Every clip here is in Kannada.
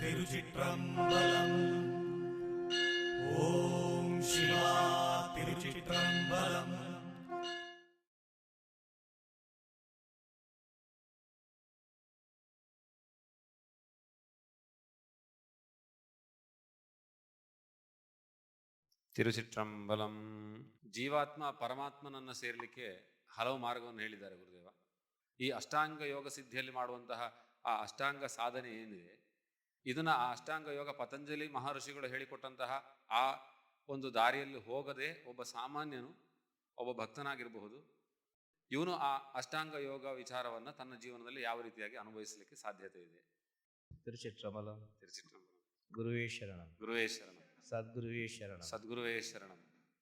திருச்சிற்றம்பலம் ஓம் சிவா திருச்சிற்றம்பலம் ತಿರುಚಿಟ್ರಂಬಲಂ ಜೀವಾತ್ಮ ಪರಮಾತ್ಮನನ್ನು ಸೇರಲಿಕ್ಕೆ ಹಲವು ಮಾರ್ಗವನ್ನು ಹೇಳಿದ್ದಾರೆ ಗುರುದೇವ ಈ ಅಷ್ಟಾಂಗ ಯೋಗ ಸಿದ್ಧಿಯಲ್ಲಿ ಮಾಡುವಂತಹ ಆ ಅಷ್ಟಾಂಗ ಸಾಧನೆ ಏನಿದೆ ಇದನ್ನ ಆ ಅಷ್ಟಾಂಗ ಯೋಗ ಪತಂಜಲಿ ಮಹರ್ಷಿಗಳು ಹೇಳಿಕೊಟ್ಟಂತಹ ಆ ಒಂದು ದಾರಿಯಲ್ಲಿ ಹೋಗದೆ ಒಬ್ಬ ಸಾಮಾನ್ಯನು ಒಬ್ಬ ಭಕ್ತನಾಗಿರಬಹುದು. ಇವನು ಆ ಅಷ್ಟಾಂಗ ಯೋಗ ವಿಚಾರವನ್ನು ತನ್ನ ಜೀವನದಲ್ಲಿ ಯಾವ ರೀತಿಯಾಗಿ ಅನುಭವಿಸಲಿಕ್ಕೆ ಸಾಧ್ಯತೆ ಇದೆ? ತಿರುಚಿತ್ರಮಲಂ ತಿರುಚಿಟ್ರಂಬಲಂ ಗುರುವೇ ಶರಣ. ಗುರುವೇ ಶರಣಂ. ಸದ್ಗುರುವೇ ಶರಣಂ. ಸದ್ಗುರುವೇ ಶರಣ.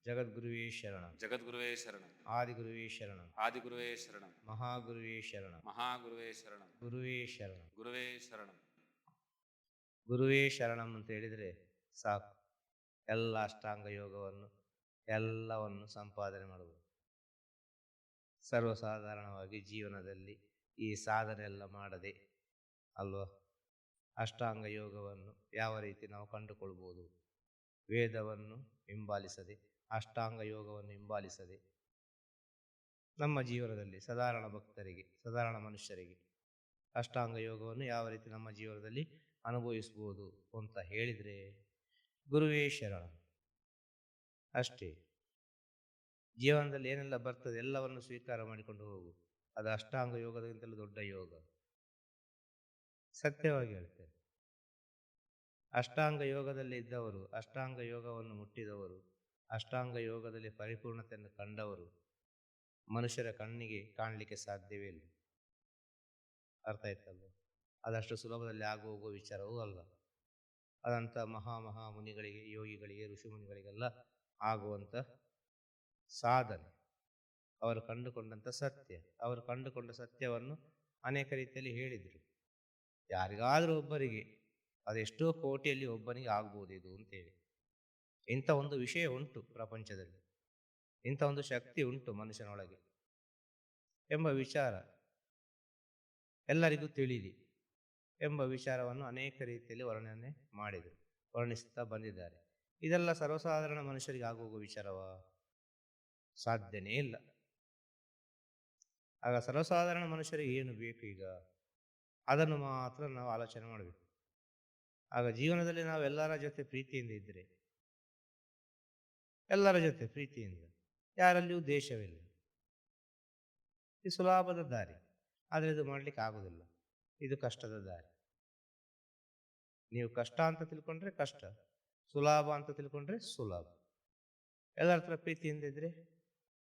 ಜಗದ್ಗುರುವೇ ಶರಣ. ಜಗದ್ಗುರುವೇ ಶರಣ. ಆದಿಗುರುವೇ ಶರಣಂ. ಆದಿಗುರುವೇ ಶರಣ. ಮಹಾಗುರುವೇ ಶರಣ. ಮಹಾಗುರುವೇ ಶರಣ. ಗುರುವೇ ಶರಣ. ಗುರುವೇ ಶರಣಂ. ಗುರುವೇ ಶರಣಂ ಅಂತ ಹೇಳಿದರೆ ಸಾಕು. ಎಲ್ಲ ಅಷ್ಟಾಂಗ ಯೋಗವನ್ನು, ಎಲ್ಲವನ್ನು ಸಂಪಾದನೆ ಮಾಡಬಹುದು ಸರ್ವಸಾಧಾರಣವಾಗಿ ಜೀವನದಲ್ಲಿ ಈ ಸಾಧನೆ ಎಲ್ಲ ಮಾಡದೆ ಅಲ್ವಾ? ಅಷ್ಟಾಂಗ ಯೋಗವನ್ನು ಯಾವ ರೀತಿ ನಾವು ಕಂಡುಕೊಳ್ಬೋದು? ವೇದವನ್ನು ಹಿಂಬಾಲಿಸದೆ, ಅಷ್ಟಾಂಗ ಯೋಗವನ್ನು ಹಿಂಬಾಲಿಸದೆ ನಮ್ಮ ಜೀವನದಲ್ಲಿ ಸಾಧಾರಣ ಭಕ್ತರಿಗೆ, ಸಾಧಾರಣ ಮನುಷ್ಯರಿಗೆ ಅಷ್ಟಾಂಗ ಯೋಗವನ್ನು ಯಾವ ರೀತಿ ನಮ್ಮ ಜೀವನದಲ್ಲಿ ಅನುಭವಿಸ್ಬೋದು ಅಂತ ಹೇಳಿದರೆ ಗುರುವೇ ಶರಣ. ಅಷ್ಟೇ. ಜೀವನದಲ್ಲಿ ಏನೆಲ್ಲ ಬರ್ತದೆ ಎಲ್ಲವನ್ನು ಸ್ವೀಕಾರ ಮಾಡಿಕೊಂಡು ಹೋಗು. ಅದು ಅಷ್ಟಾಂಗ ಯೋಗದಕ್ಕಿಂತಲೂ ದೊಡ್ಡ ಯೋಗ. ಸತ್ಯವಾಗಿ ಹೇಳ್ತೇನೆ. ಅಷ್ಟಾಂಗ ಯೋಗದಲ್ಲಿ ಇದ್ದವರು, ಅಷ್ಟಾಂಗ ಯೋಗವನ್ನು ಮುಟ್ಟಿದವರು, ಅಷ್ಟಾಂಗ ಯೋಗದಲ್ಲಿ ಪರಿಪೂರ್ಣತೆಯನ್ನು ಕಂಡವರು ಮನುಷ್ಯರ ಕಣ್ಣಿಗೆ ಕಾಣಲಿಕ್ಕೆ ಸಾಧ್ಯವೇ ಇಲ್ಲ. ಅರ್ಥ ಆಯ್ತಲ್ವ? ಅದಷ್ಟು ಸುಲಭದಲ್ಲಿ ಆಗುವ ವಿಚಾರವೂ ಅಲ್ಲ. ಅದಂಥ ಮಹಾ ಮಹಾ ಮುನಿಗಳಿಗೆ, ಯೋಗಿಗಳಿಗೆ ಋಷಿಮುನಿಗಳಿಗೆಲ್ಲ ಆಗುವಂಥ ಸಾಧನೆ. ಅವರು ಕಂಡುಕೊಂಡಂಥ ಸತ್ಯ. ಅವರು ಕಂಡುಕೊಂಡ ಸತ್ಯವನ್ನು ಅನೇಕ ರೀತಿಯಲ್ಲಿ ಹೇಳಿದರು. ಯಾರಿಗಾದರೂ ಒಬ್ಬರಿಗೆ, ಅದೆಷ್ಟೋ ಕೋಟಿಯಲ್ಲಿ ಒಬ್ಬನಿಗೆ ಆಗ್ಬೋದು ಇದು ಅಂತೇಳಿ. ಇಂಥ ಒಂದು ವಿಷಯ ಉಂಟು ಪ್ರಪಂಚದಲ್ಲಿ. ಇಂಥ ಒಂದು ಶಕ್ತಿ ಉಂಟು ಮನುಷ್ಯನೊಳಗೆ ಎಂಬ ವಿಚಾರ ಎಲ್ಲರಿಗೂ ತಿಳಿಲಿ. ಎಂಬ ವಿಚಾರವನ್ನು ಅನೇಕ ರೀತಿಯಲ್ಲಿ ವರ್ಣನೆ ಮಾಡಿದರು. ವರ್ಣಿಸುತ್ತಾ ಬಂದಿದ್ದಾರೆ. ಇದೆಲ್ಲ ಸರ್ವಸಾಧಾರಣ ಮನುಷ್ಯರಿಗೆ ಆಗುವ ವಿಚಾರವ? ಸಾಧ್ಯನೇ ಇಲ್ಲ. ಆಗ ಸರ್ವಸಾಧಾರಣ ಮನುಷ್ಯರಿಗೆ ಏನು ಬೇಕು ಈಗ? ಅದನ್ನು ಮಾತ್ರ ನಾವು ಆಲೋಚನೆ ಮಾಡಬೇಕು. ಆಗ ಜೀವನದಲ್ಲಿ ನಾವು ಎಲ್ಲರ ಜೊತೆ ಪ್ರೀತಿಯಿಂದ ಇದ್ದರೆ? ಎಲ್ಲರ ಜೊತೆ ಪ್ರೀತಿಯಿಂದ? ಯಾರಲ್ಲಿಯೂ ದೇಶವಿಲ್ಲ ಇದು ಸುಲಭದ ದಾರಿ. ಆದರೆ ಇದು ಮಾಡಲಿಕ್ಕೆ ಆಗುವುದಿಲ್ಲ. ಇದು ಕಷ್ಟದ ದಾರಿ. ನೀವು ಕಷ್ಟ ಅಂತ ತಿಳ್ಕೊಂಡ್ರೆ ಕಷ್ಟ, ಸುಲಭ ಅಂತ ತಿಳ್ಕೊಂಡ್ರೆ ಸುಲಭ. ಎಲ್ಲರ ಹತ್ರ ಪ್ರೀತಿಯಿಂದ ಇದ್ರೆ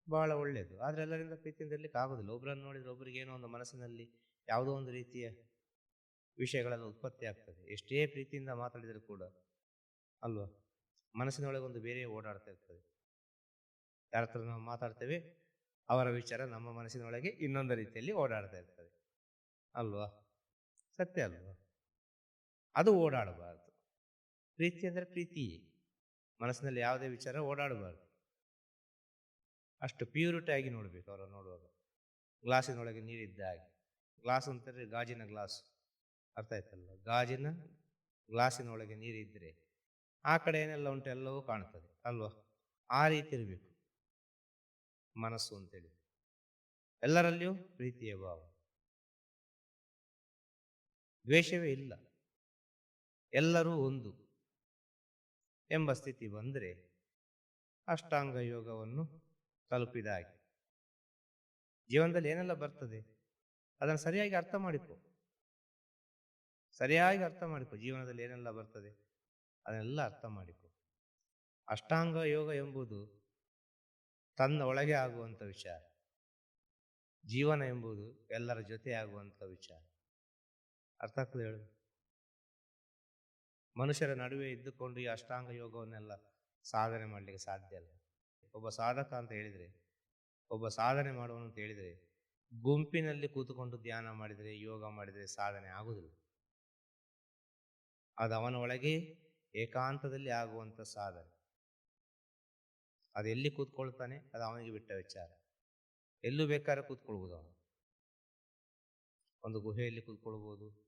ಬಹಳ ಒಳ್ಳೆಯದು ಆದರೆ ಎಲ್ಲರಿಂದ ಪ್ರೀತಿಯಿಂದ ಇರ್ಲಿಕ್ಕೆ ಆಗೋದಿಲ್ಲ. ಒಬ್ಬರನ್ನು ನೋಡಿದ್ರೆ ಒಬ್ಬರಿಗೆ ಏನೋ ಒಂದು ಮನಸ್ಸಿನಲ್ಲಿ ಯಾವುದೋ ಒಂದು ರೀತಿಯ ವಿಷಯಗಳೆಲ್ಲ ಉತ್ಪತ್ತಿ ಆಗ್ತದೆ. ಎಷ್ಟೇ ಪ್ರೀತಿಯಿಂದ ಮಾತಾಡಿದರೂ ಕೂಡ, ಅಲ್ವಾ? ಮನಸ್ಸಿನೊಳಗೆ ಒಂದು ಬೇರೆ ಓಡಾಡ್ತಾ ಇರ್ತದೆ. ಯಾರ ಹತ್ರ ನಾವು ಮಾತಾಡ್ತೇವೆ, ಅವರ ವಿಚಾರ ನಮ್ಮ ಮನಸ್ಸಿನೊಳಗೆ ಇನ್ನೊಂದು ರೀತಿಯಲ್ಲಿ ಓಡಾಡ್ತಾ ಇರ್ತದೆ. ಅಲ್ವಾ? ಸತ್ಯ ಅಲ್ವಾ? ಅದು ಓಡಾಡಬಾರ್ದು. ಪ್ರೀತಿ ಅಂದರೆ ಪ್ರೀತಿಯೇ ಮನಸ್ಸಿನಲ್ಲಿ ಯಾವುದೇ ವಿಚಾರ ಓಡಾಡಬಾರ್ದು. ಅಷ್ಟು ಪ್ಯೂರಿಟಿ ಆಗಿ ನೋಡಬೇಕು ಅವರು ನೋಡುವಾಗ. ಗ್ಲಾಸಿನೊಳಗೆ ನೀರಿದ್ದ ಹಾಗೆ ಗ್ಲಾಸ್ ಅಂತಂದರೆ ಗಾಜಿನ ಗ್ಲಾಸ್. ಅರ್ಥ ಆಯ್ತಲ್ಲ ಗಾಜಿನ ಗ್ಲಾಸಿನೊಳಗೆ ನೀರಿದ್ದರೆ ಆ ಕಡೆ ಏನೆಲ್ಲ ಉಂಟು ಎಲ್ಲವೂ ಕಾಣ್ತದೆ. ಅಲ್ವಾ? ಆ ರೀತಿ ಇರಬೇಕು. ಮನಸ್ಸು ಅಂತೇಳಿ. ಎಲ್ಲರಲ್ಲಿಯೂ ಪ್ರೀತಿಯ ಭಾವ. ದ್ವೇಷವೇ ಇಲ್ಲ. ಎಲ್ಲರೂ ಒಂದು ಎಂಬ ಸ್ಥಿತಿ ಬಂದರೆ ಅಷ್ಟಾಂಗ ಯೋಗವನ್ನು ತಲುಪಿದ ಹಾಗೆ. ಜೀವನದಲ್ಲಿ ಏನೆಲ್ಲ ಬರ್ತದೆ? ಅದನ್ನು ಸರಿಯಾಗಿ ಅರ್ಥ ಮಾಡಿಕೊ. ಸರಿಯಾಗಿ ಅರ್ಥ ಮಾಡಿಕೊ. ಜೀವನದಲ್ಲಿ ಏನೆಲ್ಲ ಬರ್ತದೆ? ಅದನ್ನೆಲ್ಲ ಅರ್ಥ ಮಾಡಿಕೊ. ಅಷ್ಟಾಂಗ ಯೋಗ ಎಂಬುದು ತನ್ನ ಒಳಗೆ ಆಗುವಂಥ ವಿಚಾರ. ಜೀವನ ಎಂಬುದು ಎಲ್ಲರ ಜೊತೆ ಆಗುವಂಥ ವಿಚಾರ. ಅರ್ಥ ಆಗ್ತದೆ ಹೇಳು. ಮನುಷ್ಯರ ನಡುವೆ ಇದ್ದುಕೊಂಡು ಈ ಅಷ್ಟಾಂಗ ಯೋಗವನ್ನೆಲ್ಲ ಸಾಧನೆ ಮಾಡಲಿಕ್ಕೆ ಸಾಧ್ಯ ಇಲ್ಲ ಒಬ್ಬ ಸಾಧಕ ಅಂತ ಹೇಳಿದರೆ, ಒಬ್ಬ ಸಾಧನೆ ಮಾಡುವನು ಅಂತ ಹೇಳಿದರೆ, ಗುಂಪಿನಲ್ಲಿ ಕೂತುಕೊಂಡು ಧ್ಯಾನ ಮಾಡಿದರೆ, ಯೋಗ ಮಾಡಿದರೆ ಸಾಧನೆ ಆಗುವುದಿಲ್ಲ. ಅದು ಅವನ ಒಳಗೆ ಏಕಾಂತದಲ್ಲಿ ಆಗುವಂಥ ಸಾಧನೆ. ಅದು ಎಲ್ಲಿ ಕೂತ್ಕೊಳ್ತಾನೆ, ಅದು ಅವನಿಗೆ ಬಿಟ್ಟ ವಿಚಾರ. ಎಲ್ಲೂ ಬೇಕಾದ್ರೆ ಕೂತ್ಕೊಳ್ಬೋದು ಅವನು. ಒಂದು ಗುಹೆಯಲ್ಲಿ ಕೂತ್ಕೊಳ್ಬೋದು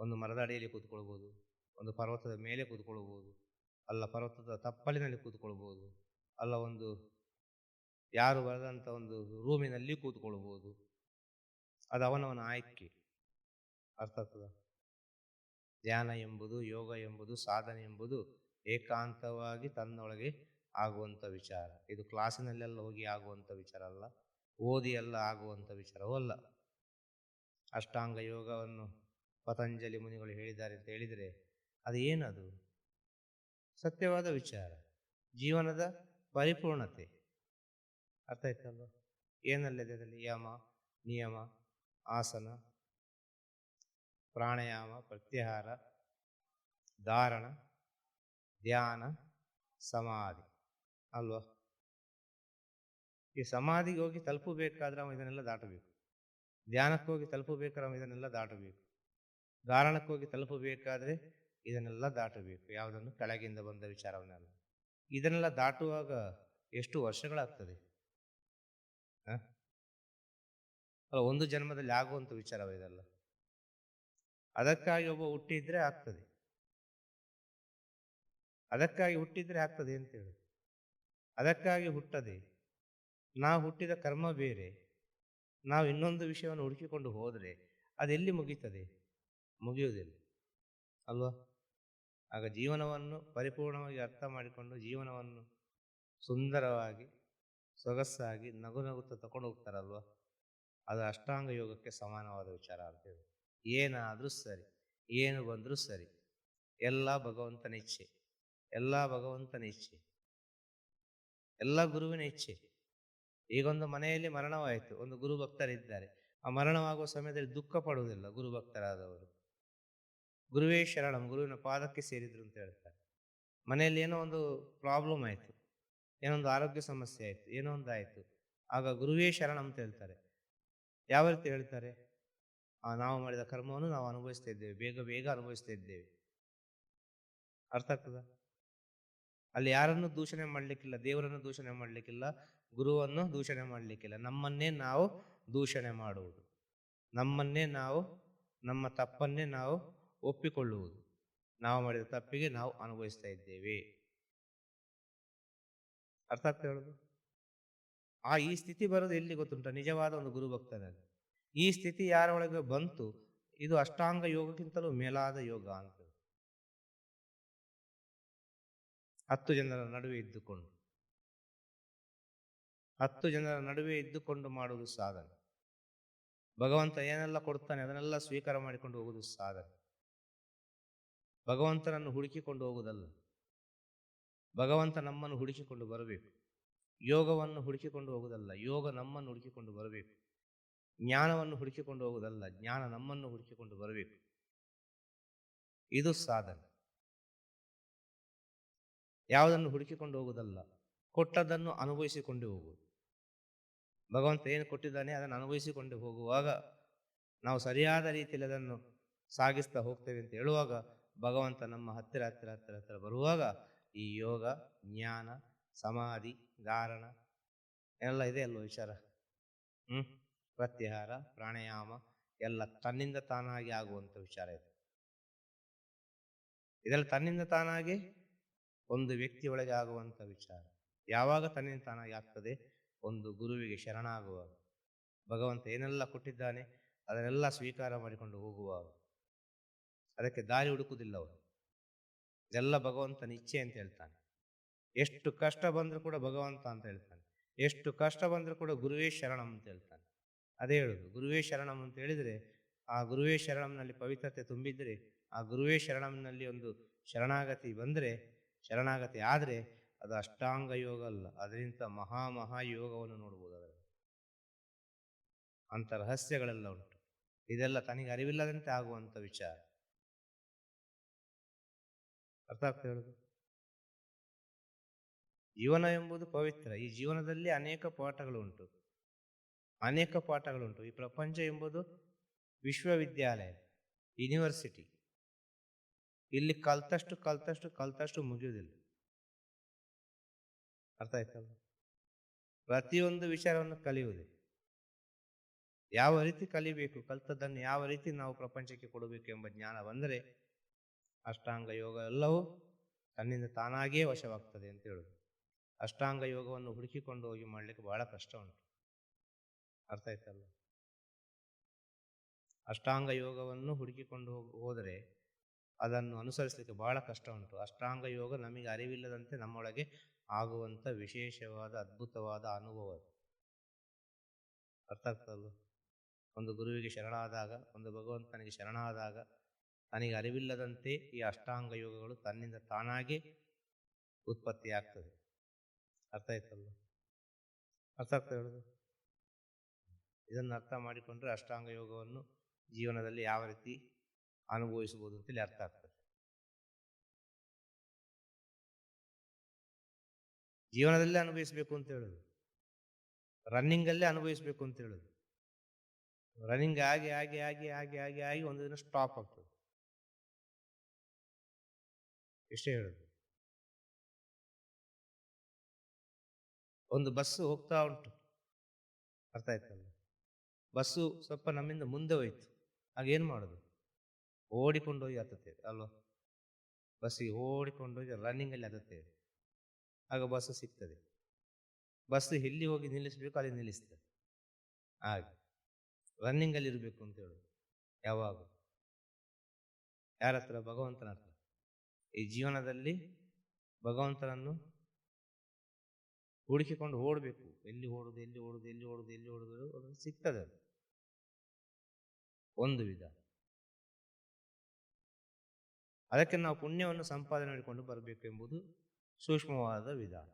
ಒಂದು ಮರದ ಅಡಿಯಲ್ಲಿ ಕೂತ್ಕೊಳ್ಬೋದು, ಒಂದು ಪರ್ವತದ ಮೇಲೆ ಕೂತ್ಕೊಳ್ಬೋದು, ಅಲ್ಲ ಪರ್ವತದ ತಪ್ಪಲಿನಲ್ಲಿ ಕೂತ್ಕೊಳ್ಬೋದು, ಅಲ್ಲ ಒಂದು ಯಾರು ಬರೆದಂಥ ಒಂದು ರೂಮಿನಲ್ಲಿ ಕೂತ್ಕೊಳ್ಬೋದು. ಅದು ಅವನವನ ಆಯ್ಕೆ. ಅರ್ಥ ಧ್ಯಾನ ಎಂಬುದು, ಯೋಗ ಎಂಬುದು, ಸಾಧನೆ ಎಂಬುದು ಏಕಾಂತವಾಗಿ ತನ್ನೊಳಗೆ ಆಗುವಂಥ ವಿಚಾರ. ಇದು ಕ್ಲಾಸಿನಲ್ಲೆಲ್ಲ ಹೋಗಿ ಆಗುವಂಥ ವಿಚಾರ ಅಲ್ಲ, ಓದಿ ಎಲ್ಲ ಆಗುವಂಥ ವಿಚಾರವೂ ಅಲ್ಲ. ಅಷ್ಟಾಂಗ ಯೋಗವನ್ನು ಪತಂಜಲಿ ಮುನಿಗಳು ಹೇಳಿದ್ದಾರೆ ಅಂತ ಹೇಳಿದರೆ ಅದು ಏನದು ಸತ್ಯವಾದ ವಿಚಾರ, ಜೀವನದ ಪರಿಪೂರ್ಣತೆ. ಅರ್ಥ ಆಯ್ತಲ್ವ? ಏನಲ್ಲದೆ ಅದರಲ್ಲಿ ಯಮ, ನಿಯಮ, ಆಸನ, ಪ್ರಾಣಾಯಾಮ, ಪ್ರತ್ಯಾಹಾರ, ಧಾರಣ, ಧ್ಯಾನ, ಸಮಾಧಿ. ಅಲ್ವಾ? ಈ ಸಮಾಧಿಗೆ ಹೋಗಿ ತಲುಪಬೇಕಾದ್ರೆ ಅವ ಇದನ್ನೆಲ್ಲ ದಾಟಬೇಕು. ಧ್ಯಾನಕ್ಕೆ ಹೋಗಿ ತಲುಪಬೇಕಾದ್ರೆ ಅವ ಇದನ್ನೆಲ್ಲ ದಾಟಬೇಕು. ಧಾರಣಕ್ಕೆ ತಲುಪಬೇಕಾದರೆ ಇದನ್ನೆಲ್ಲ ದಾಟಬೇಕು. ಯಾವುದನ್ನು? ಕೆಳಗಿಂದ ಬಂದ ವಿಚಾರವನ್ನೆಲ್ಲ. ಇದನ್ನೆಲ್ಲ ದಾಟುವಾಗ ಎಷ್ಟು ವರ್ಷಗಳಾಗ್ತದೆ? ಅಲ್ಲ, ಒಂದು ಜನ್ಮದಲ್ಲಿ ಆಗುವಂಥ ವಿಚಾರವ ಇದೆಲ್ಲ? ಅದಕ್ಕಾಗಿ ಒಬ್ಬ ಹುಟ್ಟಿದ್ರೆ ಆಗ್ತದೆ. ಅದಕ್ಕಾಗಿ ಹುಟ್ಟಿದ್ರೆ ಆಗ್ತದೆ ಅಂತೇಳಿ ಅದಕ್ಕಾಗಿ ಹುಟ್ಟದೆ. ನಾವು ಹುಟ್ಟಿದ ಕರ್ಮ ಬೇರೆ. ನಾವು ಇನ್ನೊಂದು ವಿಷಯವನ್ನು ಹುಡುಕಿಕೊಂಡು ಹೋದರೆ ಅದೆಲ್ಲಿ ಮುಗೀತದೆ? ಮುಗಿಯುವುದಿಲ್ಲ. ಅಲ್ವಾ? ಆಗ ಜೀವನವನ್ನು ಪರಿಪೂರ್ಣವಾಗಿ ಅರ್ಥ ಮಾಡಿಕೊಂಡು ಜೀವನವನ್ನು ಸುಂದರವಾಗಿ, ಸೊಗಸಾಗಿ ನಗು ನಗುತ್ತಾ ತಗೊಂಡು ಹೋಗ್ತಾರಲ್ವ? ಅದು ಅಷ್ಟಾಂಗ ಯೋಗಕ್ಕೆ ಸಮಾನವಾದ ವಿಚಾರ ಅಂತೇಳಿ ಏನಾದರೂ ಸರಿ, ಏನು ಬಂದರೂ ಸರಿ. ಎಲ್ಲ ಭಗವಂತನ ಇಚ್ಛೆ, ಎಲ್ಲ ಭಗವಂತನ ಇಚ್ಛೆ, ಎಲ್ಲ ಗುರುವಿನ ಇಚ್ಛೆ. ಈಗೊಂದು ಮನೆಯಲ್ಲಿ ಮರಣವಾಯಿತು, ಒಂದು ಗುರು ಭಕ್ತರಿದ್ದಾರೆ ಆ ಮರಣವಾಗುವ ಸಮಯದಲ್ಲಿ ದುಃಖ ಪಡುವುದಿಲ್ಲ ಗುರು ಭಕ್ತರಾದವರು ಗುರುವೇ ಶರಣಂ, ಗುರುವಿನ ಪಾದಕ್ಕೆ ಸೇರಿದ್ರು ಅಂತ ಹೇಳ್ತಾರೆ. ಮನೆಯಲ್ಲಿ ಏನೋ ಒಂದು ಪ್ರಾಬ್ಲಮ್ ಆಯಿತು, ಏನೋ ಒಂದು ಆರೋಗ್ಯ ಸಮಸ್ಯೆ ಆಯಿತು, ಏನೋ ಒಂದು ಆಯಿತು. ಆಗ ಗುರುವೇ ಶರಣಂ ಅಂತ ಹೇಳ್ತಾರೆ. ಯಾವ ರೀತಿ ಹೇಳ್ತಾರೆ? ಆ, ನಾವು ಮಾಡಿದ ಕರ್ಮವನ್ನು ನಾವು ಅನುಭವಿಸ್ತಾ ಇದ್ದೇವೆ, ಬೇಗ ಬೇಗ ಅನುಭವಿಸ್ತಾ ಇದ್ದೇವೆ. ಅರ್ಥ ಆಗ್ತದ? ಅಲ್ಲಿ ಯಾರನ್ನು ದೂಷಣೆ ಮಾಡಲಿಕ್ಕಿಲ್ಲ, ದೇವರನ್ನು ದೂಷಣೆ ಮಾಡಲಿಕ್ಕಿಲ್ಲ, ಗುರುವನ್ನು ದೂಷಣೆ ಮಾಡಲಿಕ್ಕಿಲ್ಲ. ನಮ್ಮನ್ನೇ ನಾವು ದೂಷಣೆ ಮಾಡುವುದು. ನಮ್ಮನ್ನೇ ನಾವು, ನಮ್ಮ ತಪ್ಪನ್ನೇ ನಾವು ಒಪ್ಪಿಕೊಳ್ಳುವುದು. ನಾವು ಮಾಡಿದ ತಪ್ಪಿಗೆ ನಾವು ಅನುಭವಿಸ್ತಾ ಇದ್ದೇವೆ. ಅರ್ಥ ಆಗ್ತಾ ಹೇಳೋದು? ಆ ಈ ಸ್ಥಿತಿ ಬರೋದು ಎಲ್ಲಿ ಗೊತ್ತುಂಟ? ನಿಜವಾದ ಒಂದು ಗುರು ಭಕ್ತನಲ್ಲಿ. ಈ ಸ್ಥಿತಿ ಯಾರ ಒಳಗೆ ಬಂತು? ಇದು ಅಷ್ಟಾಂಗ ಯೋಗಕ್ಕಿಂತಲೂ ಮೇಲಾದ ಯೋಗ ಅಂತ. ಹತ್ತು ಜನರ ನಡುವೆ ಇದ್ದುಕೊಂಡು. ಹತ್ತು ಜನರ ನಡುವೆ ಇದ್ದುಕೊಂಡು ಮಾಡುವುದು ಸಾಧನೆ. ಭಗವಂತ ಏನೆಲ್ಲ ಕೊಡ್ತಾನೆ ಅದನ್ನೆಲ್ಲ ಸ್ವೀಕಾರ ಮಾಡಿಕೊಂಡು ಹೋಗುವುದು ಸಾಧನೆ. ಭಗವಂತನನ್ನು ಹುಡುಕಿಕೊಂಡು ಹೋಗುವುದಲ್ಲ. ಭಗವಂತ ನಮ್ಮನ್ನು ಹುಡುಕಿಕೊಂಡು ಬರಬೇಕು. ಯೋಗವನ್ನು ಹುಡುಕಿಕೊಂಡು ಹೋಗುವುದಲ್ಲ. ಯೋಗ ನಮ್ಮನ್ನು ಹುಡುಕಿಕೊಂಡು ಬರಬೇಕು. ಜ್ಞಾನವನ್ನು ಹುಡುಕಿಕೊಂಡು ಹೋಗುವುದಲ್ಲ. ಜ್ಞಾನ ನಮ್ಮನ್ನು ಹುಡುಕಿಕೊಂಡು ಬರಬೇಕು. ಇದು ಸಾಧನೆ. ಯಾವುದನ್ನು ಹುಡುಕಿಕೊಂಡು ಹೋಗುವುದಲ್ಲ. ಕೊಟ್ಟದ್ದನ್ನು ಅನುಭವಿಸಿಕೊಂಡು ಹೋಗುವುದು. ಭಗವಂತ ಏನು ಕೊಟ್ಟಿದ್ದಾನೆ ಅದನ್ನು ಅನುಭವಿಸಿಕೊಂಡು ಹೋಗುವಾಗ ನಾವು ಸರಿಯಾದ ರೀತಿಯಲ್ಲಿ ಅದನ್ನು ಸಾಗಿಸ್ತಾ ಹೋಗ್ತೇವೆ ಅಂತ ಹೇಳುವಾಗ ಭಗವಂತ ನಮ್ಮ ಹತ್ತಿರ ಹತ್ತಿರ ಹತ್ತಿರ ಹತ್ತಿರ ಬರುವಾಗ ಈ ಯೋಗ, ಜ್ಞಾನ, ಸಮಾಧಿ, ಧಾರಣ ಎಲ್ಲ ಇದೆ ಅಲ್ವ ವಿಚಾರ? ಹ್ಮ್. ಪ್ರತ್ಯಾಹಾರ, ಪ್ರಾಣಾಯಾಮ ಎಲ್ಲ ತನ್ನಿಂದ ತಾನಾಗಿ ಆಗುವಂಥ ವಿಚಾರ ಇದೆ. ಇದೆಲ್ಲ ತನ್ನಿಂದ ತಾನಾಗಿ ಒಂದು ವ್ಯಕ್ತಿಯೊಳಗೆ ಆಗುವಂಥ ವಿಚಾರ. ಯಾವಾಗ ತನ್ನಿಂದ ತಾನಾಗಿ ಆಗ್ತದೆ? ಒಂದು ಗುರುವಿಗೆ ಶರಣಾಗುವಾಗ. ಭಗವಂತ ಏನೆಲ್ಲ ಕೊಟ್ಟಿದ್ದಾನೆ ಅದನ್ನೆಲ್ಲ ಸ್ವೀಕಾರ ಮಾಡಿಕೊಂಡು ಹೋಗುವಾಗ. ಅದಕ್ಕೆ ದಾರಿ ಹುಡುಕುವುದಿಲ್ಲ ಅವರು. ಇದೆಲ್ಲ ಭಗವಂತನ ಇಚ್ಛೆ ಅಂತ ಹೇಳ್ತಾನೆ. ಎಷ್ಟು ಕಷ್ಟ ಬಂದರೂ ಕೂಡ ಭಗವಂತ ಅಂತ ಹೇಳ್ತಾನೆ. ಎಷ್ಟು ಕಷ್ಟ ಬಂದರೂ ಕೂಡ ಗುರುವೇ ಶರಣಂ ಅಂತ ಹೇಳ್ತಾನೆ. ಅದೇ ಹೇಳೋದು, ಗುರುವೇ ಶರಣಂ ಅಂತ ಹೇಳಿದರೆ ಆ ಗುರುವೇ ಶರಣಂನಲ್ಲಿ ಪವಿತ್ರತೆ ತುಂಬಿದರೆ, ಆ ಗುರುವೇ ಶರಣಂನಲ್ಲಿ ಒಂದು ಶರಣಾಗತಿ ಬಂದರೆ, ಶರಣಾಗತಿ ಆದರೆ ಅದು ಅಷ್ಟಾಂಗ ಯೋಗ ಅಲ್ಲ, ಅದರಿಂದ ಮಹಾ ಮಹಾ ಯೋಗವನ್ನು ನೋಡ್ಬೋದು ಅದರ ಅಂಥ ರಹಸ್ಯಗಳೆಲ್ಲ ಉಂಟು. ಇದೆಲ್ಲ ತನಗೆ ಅರಿವಿಲ್ಲದಂತೆ ಆಗುವಂಥ ವಿಚಾರ. ಅರ್ಥ ಆಗ್ತಾ ಜೀವನ ಎಂಬುದು ಪವಿತ್ರ. ಈ ಜೀವನದಲ್ಲಿ ಅನೇಕ ಪಾಠಗಳು ಉಂಟು ಅನೇಕ ಪಾಠಗಳುಂಟು. ಈ ಪ್ರಪಂಚ ಎಂಬುದು ವಿಶ್ವವಿದ್ಯಾಲಯ, ಯೂನಿವರ್ಸಿಟಿ. ಇಲ್ಲಿ ಕಲ್ತಷ್ಟು ಕಲ್ತಷ್ಟು ಕಲ್ತಷ್ಟು ಮುಗಿಯುವುದಿಲ್ಲ. ಅರ್ಥ ಆಯ್ತಲ್ಲ ಪ್ರತಿಯೊಂದು ವಿಚಾರವನ್ನು ಕಲಿಯುವುದೇ. ಯಾವ ರೀತಿ ಕಲಿಬೇಕು, ಕಲ್ತದ್ದನ್ನು ಯಾವ ರೀತಿ ನಾವು ಪ್ರಪಂಚಕ್ಕೆ ಕೊಡಬೇಕು ಎಂಬ ಜ್ಞಾನ ಬಂದರೆ ಅಷ್ಟಾಂಗ ಯೋಗ ಎಲ್ಲವೂ ತನ್ನಿಂದ ತಾನಾಗಿಯೇ ವಶವಾಗ್ತದೆ ಅಂತ ಹೇಳುದು. ಅಷ್ಟಾಂಗ ಯೋಗವನ್ನು ಹುಡುಕಿಕೊಂಡು ಹೋಗಿ ಮಾಡಲಿಕ್ಕೆ ಬಹಳ ಕಷ್ಟ ಉಂಟು. ಅರ್ಥ ಆಯ್ತಲ್ಲ? ಅಷ್ಟಾಂಗ ಯೋಗವನ್ನು ಹುಡುಕಿಕೊಂಡು ಹೋದರೆ ಅದನ್ನು ಅನುಸರಿಸಲಿಕ್ಕೆ ಬಹಳ ಕಷ್ಟ ಉಂಟು. ಅಷ್ಟಾಂಗ ಯೋಗ ನಮಗೆ ಅರಿವಿಲ್ಲದಂತೆ ನಮ್ಮೊಳಗೆ ಆಗುವಂಥ ವಿಶೇಷವಾದ ಅದ್ಭುತವಾದ ಅನುಭವ. ಅರ್ಥ ಆಗ್ತದಲ್ಲ? ಒಂದು ಗುರುವಿಗೆ ಶರಣಾದಾಗ, ಒಂದು ಭಗವಂತನಿಗೆ ಶರಣಾದಾಗ ತನಗೆ ಅರಿವಿಲ್ಲದಂತೆ ಈ ಅಷ್ಟಾಂಗ ಯೋಗಗಳು ತನ್ನಿಂದ ತಾನಾಗಿ ಉತ್ಪತ್ತಿ ಆಗ್ತದೆ ಅರ್ಥ ಆಯ್ತಲ್ಲ ಅರ್ಥ ಆಗ್ತದೆ ಹೇಳೋದು ಇದನ್ನು ಅರ್ಥ ಮಾಡಿಕೊಂಡ್ರೆ ಅಷ್ಟಾಂಗ ಯೋಗವನ್ನು ಜೀವನದಲ್ಲಿ ಯಾವ ರೀತಿ ಅನುಭವಿಸಬಹುದು ಅಂತೇಳಿ ಅರ್ಥ ಆಗ್ತದೆ. ಜೀವನದಲ್ಲೇ ಅನುಭವಿಸಬೇಕು ಅಂತ ಹೇಳೋದು. ರನ್ನಿಂಗಲ್ಲೇ ಅನುಭವಿಸಬೇಕು ಅಂತ ಹೇಳೋದು. ರನ್ನಿಂಗ್ ಆಗಿ ಆಗಿ ಆಗಿ ಆಗಿ ಆಗಿ ಆಗಿ ಒಂದು ದಿನ ಸ್ಟಾಪ್ ಆಗ್ತದೆ. ಎಷ್ಟೇ ಹೇಳೋದು ಒಂದು ಬಸ್ಸು ಹೋಗ್ತಾ ಉಂಟು. ಅರ್ಥ ಆಯ್ತಲ್ಲ? ಬಸ್ಸು ಸ್ವಲ್ಪ ನಮ್ಮಿಂದ ಮುಂದೆ ಹೋಯ್ತು. ಆಗ ಏನು ಮಾಡೋದು? ಓಡಿಕೊಂಡು ಹೋಗಿ ಹತ್ತುತ್ತೇವೆ. ಅಲ್ವಾ? ಬಸ್ಸಿಗೆ ಓಡಿಕೊಂಡು ಹೋಗಿ ರನ್ನಿಂಗಲ್ಲಿ ಹತ್ತುತ್ತೇವೆ. ಆಗ ಬಸ್ ಸಿಗ್ತದೆ. ಬಸ್ಸು ಎಲ್ಲಿ ಹೋಗಿ ನಿಲ್ಲಿಸಬೇಕು ಅಲ್ಲಿ ನಿಲ್ಲಿಸ್ತದೆ. ಹಾಗೆ. ರನ್ನಿಂಗಲ್ಲಿ ಇರಬೇಕು ಅಂತ ಹೇಳೋದು. ಯಾವಾಗ ಯಾರ ಹತ್ರ ಭಗವಂತನ ಹತ್ರ. ಈ ಜೀವನದಲ್ಲಿ ಭಗವಂತನನ್ನು ಹುಡುಕಿಕೊಂಡು ಓಡಬೇಕು. ಎಲ್ಲಿ ಓಡುದು ಎಲ್ಲಿ ಓಡುದು ಎಲ್ಲಿ ಓಡುದು ಎಲ್ಲಿ ಓಡುದು ಅದು ಸಿಗ್ತದೆ ಅದು. ಒಂದು ವಿಧ. ಅದಕ್ಕೆ ನಾವು ಪುಣ್ಯವನ್ನು ಸಂಪಾದನೆ ಮಾಡಿಕೊಂಡು ಬರಬೇಕು ಎಂಬುದು ಸೂಕ್ಷ್ಮವಾದ ವಿಧಾನ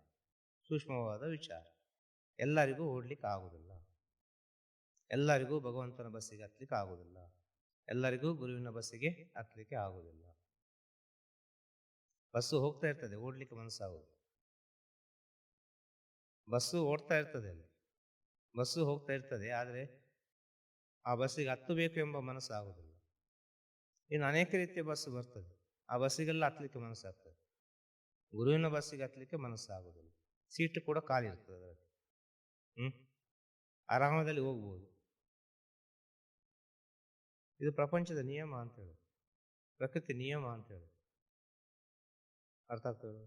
ಸೂಕ್ಷ್ಮವಾದ ವಿಚಾರ. ಎಲ್ಲರಿಗೂ ಓಡ್ಲಿಕ್ಕೆ ಆಗುವುದಿಲ್ಲ ಎಲ್ಲರಿಗೂ ಭಗವಂತನ ಬಸ್ಸಿಗೆ ಹತ್ತಲಿಕ್ಕೆ ಆಗುವುದಿಲ್ಲ ಎಲ್ಲರಿಗೂ ಗುರುವಿನ ಬಸ್ಸಿಗೆ ಹತ್ತಲಿಕ್ಕೆ ಆಗುವುದಿಲ್ಲ ಬಸ್ಸು ಹೋಗ್ತಾ ಇರ್ತದೆ, ಓಡ್ಲಿಕ್ಕೆ ಮನಸ್ಸಾಗುದು ಬಸ್ಸು ಓಡ್ತಾ ಇರ್ತದೆ ಅಲ್ಲಿ. ಬಸ್ಸು ಹೋಗ್ತಾ ಇರ್ತದೆ, ಆದರೆ ಆ ಬಸ್ಸಿಗೆ ಹತ್ತಬೇಕು ಎಂಬ ಮನಸ್ಸು ಇನ್ನು ಅನೇಕ ರೀತಿಯ ಬಸ್ಸು ಬರ್ತದೆ. ಆ ಬಸ್ಸಿಗೆಲ್ಲ ಹತ್ತಲಿಕ್ಕೆ ಮನಸ್ಸಾಗ್ತದೆ. ಗುರುವಿನ ಬಸ್ಸಿಗೆ ಹತ್ತಲಿಕ್ಕೆ ಮನಸ್ಸಾಗೋದಿಲ್ಲ. ಸೀಟ್ ಕೂಡ ಖಾಲಿ ಇರ್ತದೆ ಅದರಲ್ಲಿ. ಹ್ಮ್? ಆರಾಮದಲ್ಲಿ ಹೋಗ್ಬೋದು. ಇದು ಪ್ರಪಂಚದ ನಿಯಮ ಅಂತ ಹೇಳೋದು. ಪ್ರಕೃತಿ ನಿಯಮ ಅಂತ ಹೇಳು ಅರ್ಥ ಆಗ್ತದೆ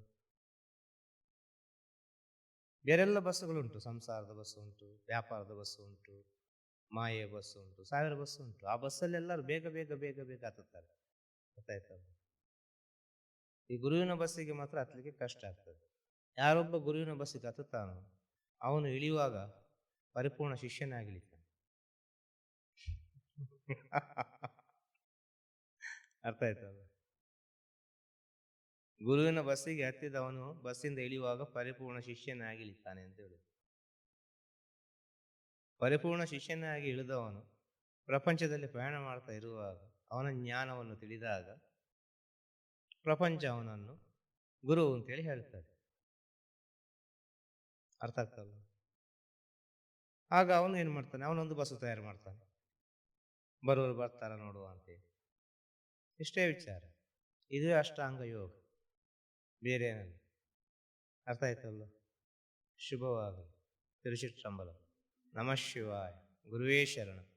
ಬೇರೆಲ್ಲ ಬಸ್ಸುಗಳುಂಟು. ಸಂಸಾರದ ಬಸ್ ಉಂಟು ವ್ಯಾಪಾರದ ಬಸ್ ಉಂಟು ಮಾಯೆ ಬಸ್ ಉಂಟು ಸಾವಿರ ಬಸ್ ಉಂಟು ಆ ಬಸ್ಸಲ್ಲಿ ಎಲ್ಲರೂ ಬೇಗ ಬೇಗ ಬೇಗ ಬೇಗ ಹತ್ತುತ್ತಾರೆ. ಗೊತ್ತಾಯ್ತಾ? ಈ ಗುರುವಿನ ಬಸ್ಸಿಗೆ ಮಾತ್ರ ಹತ್ತಲಿಕ್ಕೆ ಕಷ್ಟ ಆಗ್ತದೆ. ಯಾರೊಬ್ಬ ಗುರುವಿನ ಬಸ್ಸಿಗೆ ಹತ್ತುತ್ತಾನೋ, ಅವನು ಇಳಿಯುವಾಗ ಪರಿಪೂರ್ಣ ಶಿಷ್ಯನಾಗಲಿಕ್ಕೆ. ಅರ್ಥ ಆಯ್ತಲ್ಲ ಗುರುವಿನ ಬಸ್ಸಿಗೆ ಹತ್ತಿದವನು ಬಸ್ಸಿಂದ ಇಳಿಯುವಾಗ ಪರಿಪೂರ್ಣ ಶಿಷ್ಯನಾಗಿ ಇಳಿತಾನೆ ಅಂತ ಹೇಳಿ ಪರಿಪೂರ್ಣ ಶಿಷ್ಯನಾಗಿ ಇಳಿದವನು ಪ್ರಪಂಚದಲ್ಲಿ ಪ್ರಯಾಣ ಮಾಡ್ತಾ ಇರುವಾಗ ಅವನ ಜ್ಞಾನವನ್ನು ತಿಳಿದಾಗ ಪ್ರಪಂಚ ಅವನನ್ನು ಗುರು ಅಂತೇಳಿ ಹೇಳ್ತಾರೆ. ಅರ್ಥ ಆಗ್ತಲ್ಲ ಆಗ ಅವನು ಏನು ಮಾಡ್ತಾನೆ? ಅವನೊಂದು ಬಸ್ಸು ತಯಾರು ಮಾಡ್ತಾನೆ. ಬರೋರು ಬರ್ತಾರ ನೋಡುವ ಅಂತೇಳಿ ಇಷ್ಟೇ ವಿಚಾರ, ಇದೇ ಅಷ್ಟಾಂಗ ಯೋಗ. ಬೇರೆ ಅರ್ಥ ಆಯ್ತಲ್ಲ ಶುಭವಾಗಲಿ. ತಿರುಚಿಟ್ರಂಬಲ ನಮಃ ಶಿವಾಯ. ಗುರುವೇ ಶರಣ.